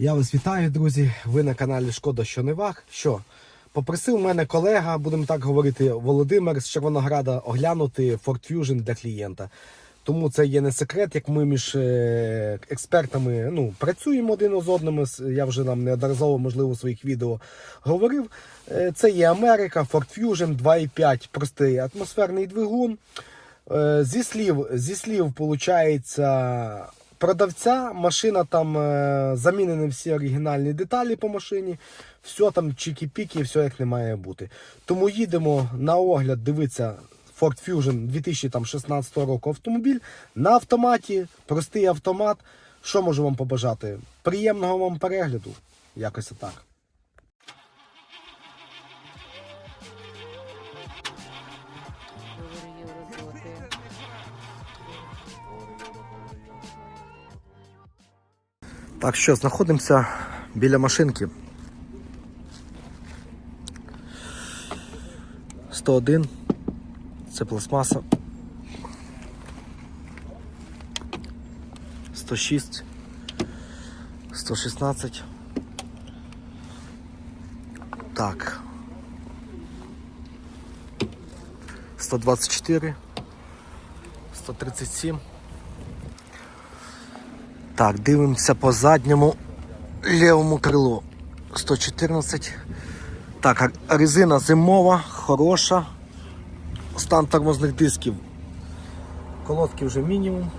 Я вас вітаю, друзі. Ви на каналі Шкода, що не ваг. Що? Попросив мене колега, будемо так говорити, Володимир з Червонограда оглянути Ford Fusion для клієнта. Тому це є не секрет, як ми між е, експертами ну, працюємо один з одним. Я вже нам неодноразово, можливо, у своїх відео говорив. Е, Це є Америка, Ford Fusion 2.5, простий атмосферний двигун. Е, Зі слів, зі слів, виходить, продавця, машина там е, замінені всі оригінальні деталі по машині, все там чікі-піки, все як не має бути. Тому їдемо на огляд, дивитися Ford Fusion 2016 року автомобіль на автоматі, простий автомат. Що можу вам побажати? Приємного вам перегляду. Якось так. Так що, знаходимося біля машинки. 101. Це пластмаса. 106. 116. Так. 124. 137. Так, дивимося по задньому лівому крилу. 114. Так, резина зимова, хороша. Стан тормозних дисків. Колодки вже мінімум.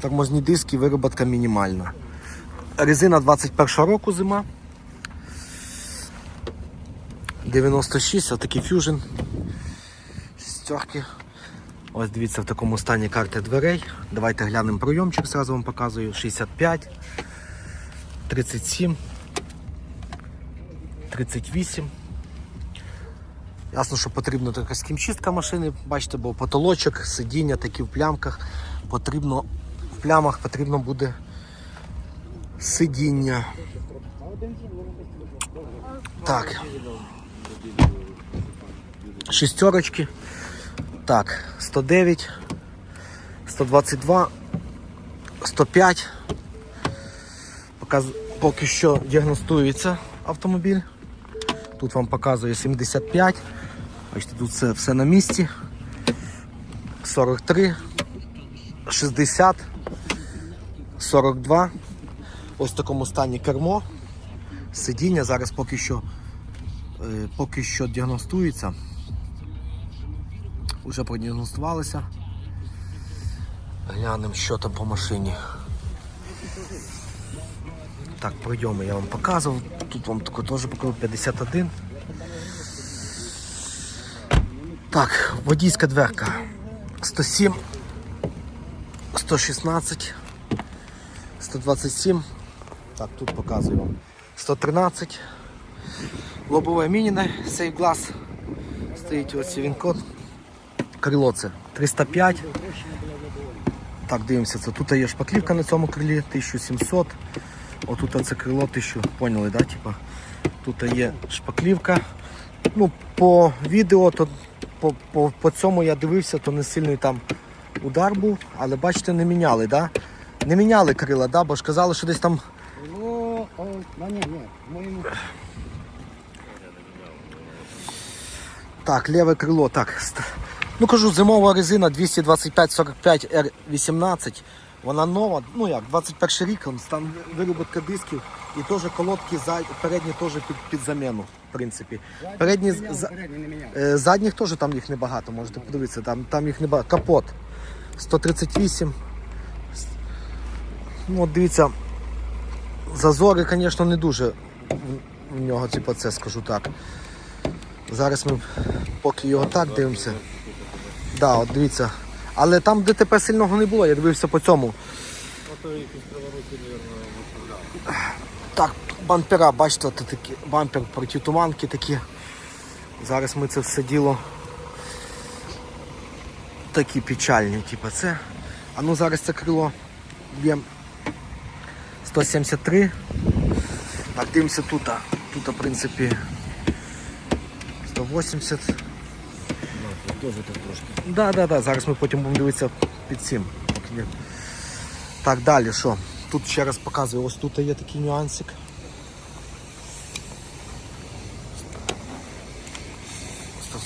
Тормозні диски, вироботка мінімальна. Резина 21 року зима. 96, отакий фюжн. Шістерки. Ось дивіться в такому стані карти дверей. Давайте глянемо пройомчик, зразу вам показую. 65, 37, 38. Ясно, що потрібна така скімчистка машини, бачите, бо потолочок, сидіння такі в плямках. Потрібно, в плямах потрібно буде сидіння. Так. Шістерочки. Так, 109, 122, 105. Показ... Поки що діагностується автомобіль. Тут вам показує 75. Бачите, тут все, все на місці. 43, 60, 42. Ось в такому стані кермо. Сидіння зараз поки що, е, поки що діагностується. Уже продіагностувалися. Глянемо, що там по машині. Так, пройдемо, я вам показував. Тут вам тако теж показав 51. Так, водійська дверка. 107, 116, 127. Так, тут показую вам. 113. Лобове мініне, Safe Glass. Стоїть ось він код. Крило це 305. Так, дивимося, це тут є шпаклівка на цьому крилі 1700. Отут це крило 1000, поняли, да? Типа, тут є шпаклівка. Ну, по відео, то по, по, по цьому я дивився, то не сильний там удар був, але бачите, не міняли, да? Не міняли крила, да? бо ж казали, що десь там Ну, ні, ні, Так, ліве крило, так. Ну кажу, зимова резина 225-45 R18. Вона нова, ну як, 21 рік, стан вироботка дисків і теж колодки передні теж під, під заміну, в принципі. Передні, за- не е, задніх теж там їх небагато, можете подивитися, там, там їх небагато. Капот 138. Ну, от дивіться, зазори, звісно, не дуже в нього, типу, це скажу так. Зараз ми поки його так дивимося. Да, от дивіться. Але там ДТП сильного не було, я дивився по цьому. Так, бампера, бачите, от такі, бампер проти туманки такі. Зараз ми це все діло такі печальні, типу це. А ну зараз це крило б'ємо 173. Так, дивимося тут. Тут, в принципі, 180. підозрити трошки. Да-да-да, Зараз мы потом будем дивитися під цим. Так, далее, что? Тут еще раз показываю, ось тут є такой нюансик.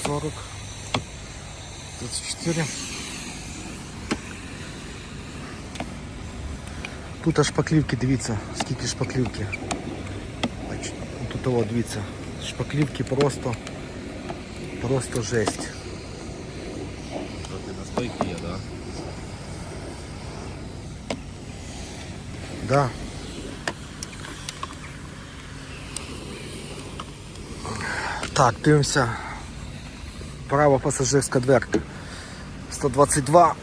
Сорок, 34. Тут аж шпаклівки, дивіться, сколько шпаклевки? Тут, о, дивіться, Шпаклевки просто, просто жесть. Да. Так, дивимося. Права пасажирська дверка. 122,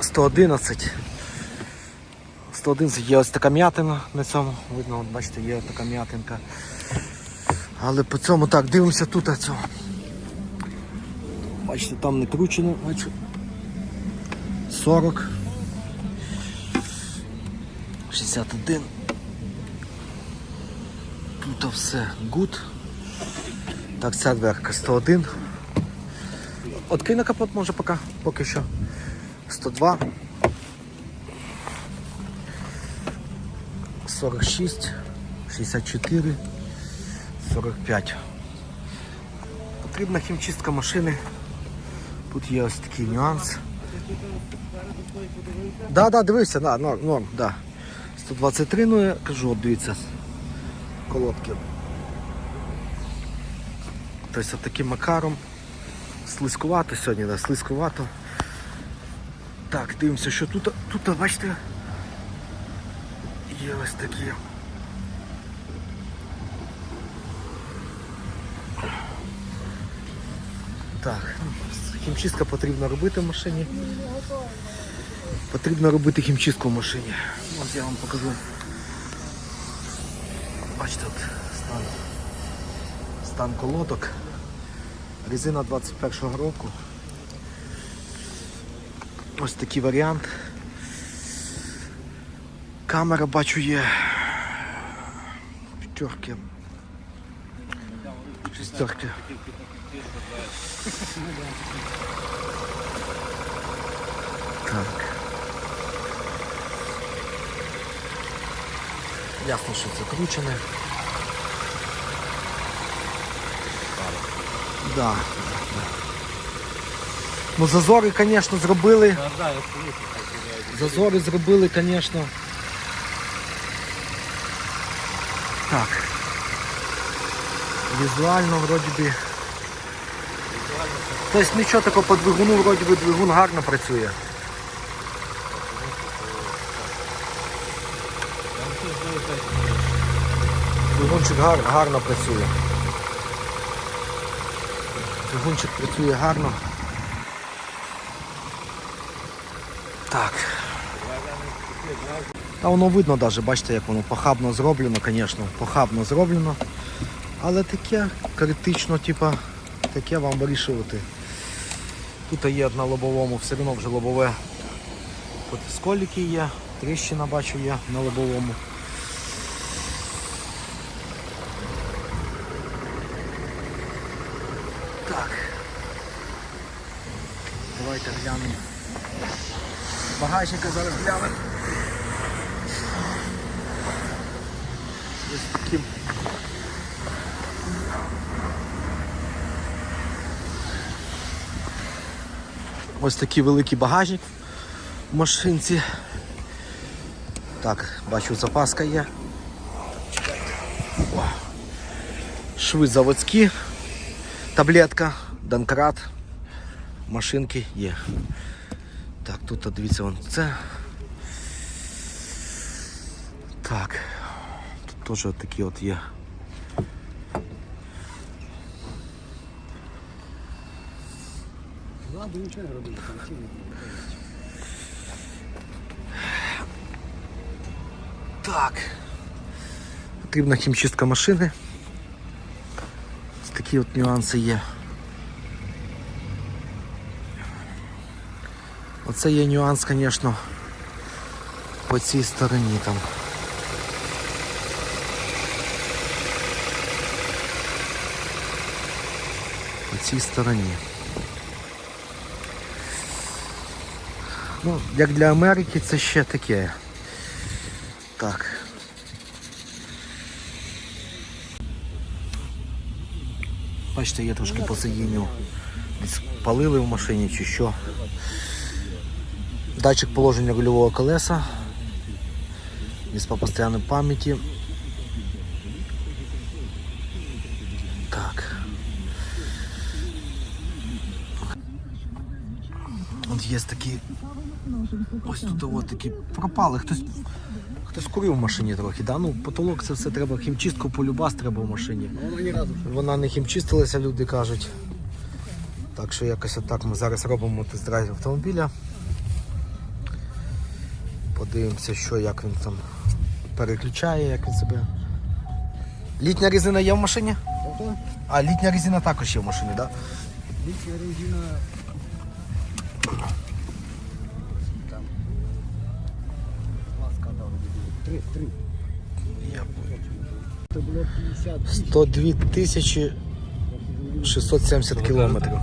111. 111 є ось така м'ятина на цьому. Видно, от бачите, є така м'ятинка. Але по цьому так, дивимося тут а цього. Бачите, там не кручено, бачу. 40. 61. Тут все good. Так, ця дверка 101. Открий на капот може поки, поки що. 102. 46, 64, 45. Потрібна хімчистка машини. Тут є ось такий нюанс. Да, да, дивився, да, норм, норм, да. 123, ну я кажу, от дивіться, колодки. Тобто таким макаром. Слизькувато сьогодні, да, слизькувато. Так, дивимося, що тут, тут, бачите, є ось такі. Так, ну, хімчистка потрібно робити в машині. Потрібно робити хімчистку в машині. Ось я вам покажу. Бачите, от стан, стан колодок. Резина 21-го року. Ось такий варіант. Камера бачу є. П'ятерки. Шестерки. Так. Ясно, що це кручене. Да, да, да. Ну зазори, звісно, зробили. Зазори зробили, звісно. Так. Візуально вроді би. Тобто нічого такого по двигуну, вроді би двигун гарно працює. Двигунчик гар, гарно працює. Двигунчик працює гарно. Так. Та воно видно навіть, бачите, як воно похабно зроблено, звісно, похабно зроблено. Але таке критично, типа, таке вам вирішувати. Тут є на лобовому, все одно вже лобове. Тут сколіки є, тріщина бачу є на лобовому. Давайте глянемо. Багажника зараз глянемо. Ось таким. Ось такий великий багажник в машинці. Так, бачу, запаска є. Шви заводські, таблетка, Данкрат, машинки є. Так, тут дивіться вон це. Так, тут теж от такі от є. Ладно, нічого не робити, Так. Потрібна хімчистка машини. Такі от нюанси є. Оце є нюанс, звісно, по цій стороні там. По цій стороні. Ну, як для Америки це ще таке. Так. Бачите, є трошки по сидінню Спалили в машині чи що. Датчик положення рульового колеса. Віспа постійної пам'яті. Так. От є такі. Ось тут от такі пропали. Хтось, хтось курив в машині трохи, да? Ну, потолок це все треба, хімчистку полюбас треба в машині. Вона не хімчистилася, люди кажуть. Так що якось отак ми зараз робимо тест-драйв автомобіля. Подивимося, що як він там переключає, як він себе. Літня резина є в машині? Тобто, А літня резина також є в машині, так? Да? літня резина. Там. Три, три. Я Це було 50 102 тисячі 670 кілометрів.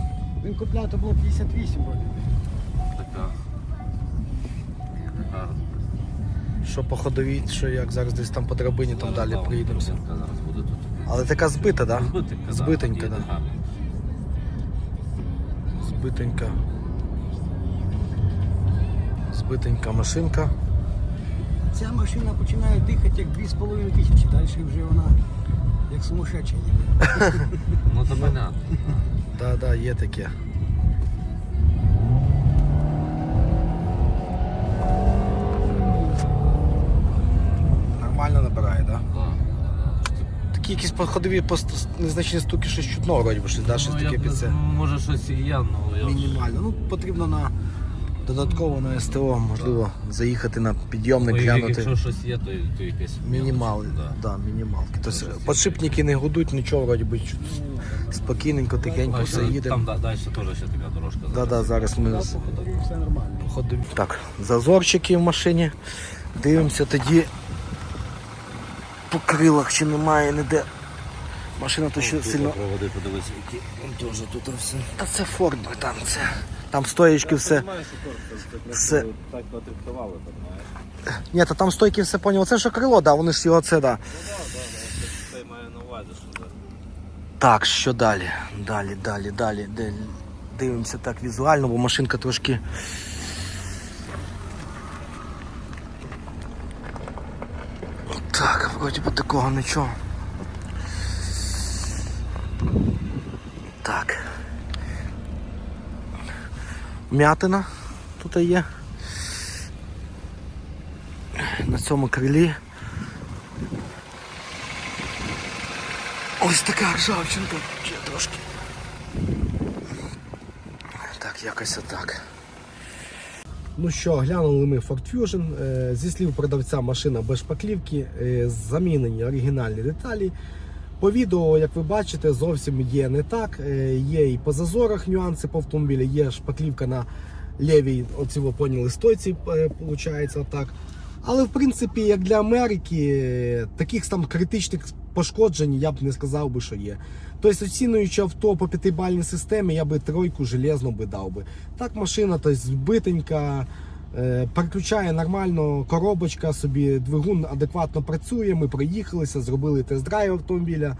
Він купляв, то було 58 вроді. Що по ходовій, що як зараз десь там по драбині, там далі приїдемося. Зараз буде тут. Але така збита, так? Да? Збитенька, Збитенька, їде да. Збитенька. Збитенька машинка. Ця машина починає дихати як 2,5 тисячі. Далі вже вона як сумасшедша їде. Ну це понятно. Так, да, є таке. Якісь незначні стуки щось чутно вроді би, щось, да, щось Ну, таке під це. Може щось і є, але я Мінімально. Ну, потрібно на додатково на СТО, можливо, заїхати на підйомник, Ну, глянути. Якщо щось є, то, то якесь Мінімал, Да. да, мінімалки. Тобто подшипники не гудуть, нічого вроді би чуть спокійненько, тихенько все їде. Там да, далі теж ще така дорожка. Да, да, зараз ми з- все нормально. походимо. Так, зазорчики в машині. Дивимося тоді по крилах, чи немає ніде. Машина то ще сильно. Проводи подивися, які Вон теж тут все. Та це Форд, там це. Там стоїчки все. Все. Так потрактували, знаєш. Ні, та там стойки все поняв. Це що крило, да, вони ж його це, да. Що. Так, що далі? Далі, далі, далі. Дивимося так візуально, бо машинка трошки. Так, вроді би такого нічого. Так. М'ятина тут є. На цьому крилі. Ось така ржавчинка. Трошки. Так, якось отак. Ну що, глянули ми Ford Fusion. Е, Зі слів продавця машина без шпаклівки, е, замінені оригінальні деталі. По відео, як ви бачите, зовсім є не так. Е, Є і по зазорах нюанси по автомобілі, є шпаклівка на лівій, оці ви поняли, стойці, виходить так. Але в принципі, як для Америки, е, таких там критичних пошкоджень я б не сказав би, що є. Тобто, оцінюючи авто по п'ятибальній системі, я би тройку железно би дав би. Так, машина тобто, збитенька, е, переключає нормально, коробочка собі, двигун адекватно працює. Ми проїхалися, зробили тест-драйв автомобіля.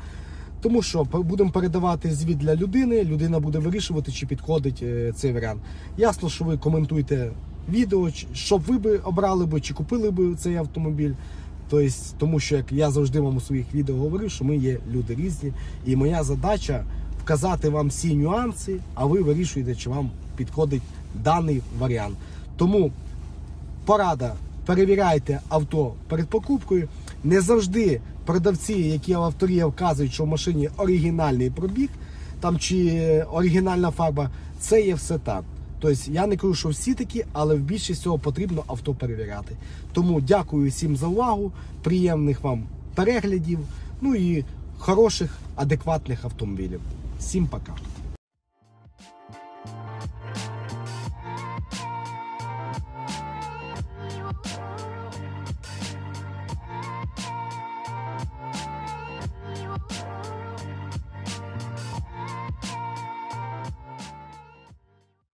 Тому що будемо передавати звіт для людини, людина буде вирішувати, чи підходить е, цей варіант. Ясно, що ви коментуєте відео, що ви би обрали би, чи купили би цей автомобіль. Тобто, тому що як я завжди вам у своїх відео говорю, що ми є люди різні, і моя задача вказати вам всі нюанси, а ви вирішуєте, чи вам підходить даний варіант. Тому порада. Перевіряйте авто перед покупкою. Не завжди продавці, які в авторі вказують, що в машині оригінальний пробіг, там чи оригінальна фарба, це є все так. Тобто я не кажу, що всі такі, але в більшість цього потрібно авто перевіряти. Тому дякую всім за увагу, приємних вам переглядів, ну і хороших, адекватних автомобілів. Всім пока.